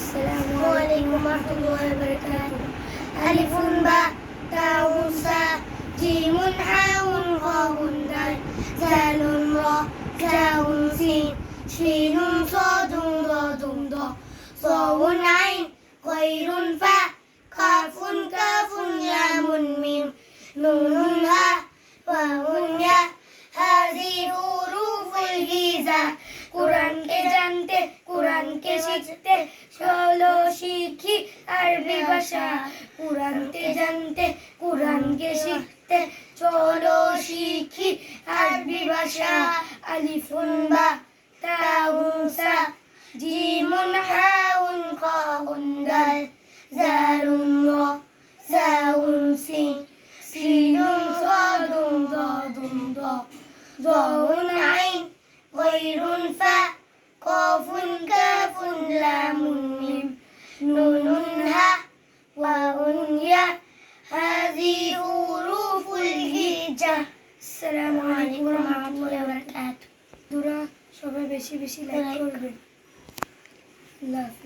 আসসালামু আলাইকুম। ওয়া রাহমাতুল্লাহি ওয়া বারাকাতুহু আলিফুন বা তাউন সা জিমুন হাউন গাউন দাল সালুন রা কাউন সিন। শিনুন সাদুন রাদুন দা। সাউন আইন গায়রুন ফা। শিখতে চলো শিখি আরবি ভাষা কোরআনকে জানতে কোরআনকে শিখতে চলো শিখি আরবি ভাষা আলিফুন বা তাউন সা জিমুন হাউন খাউন দাল জালুন র জাউন সিন সিনুন সাদুন দাদুন দা ضاء عين غير فاء قاف كاف لام ميم نون هاء واو ياء هذه حروف الهجاء السلام عليكم ورحمة الله وبركاته বন্ধুরা সবাই বেশি বেশি লাইক করবেন আল্লাহ হাফিজ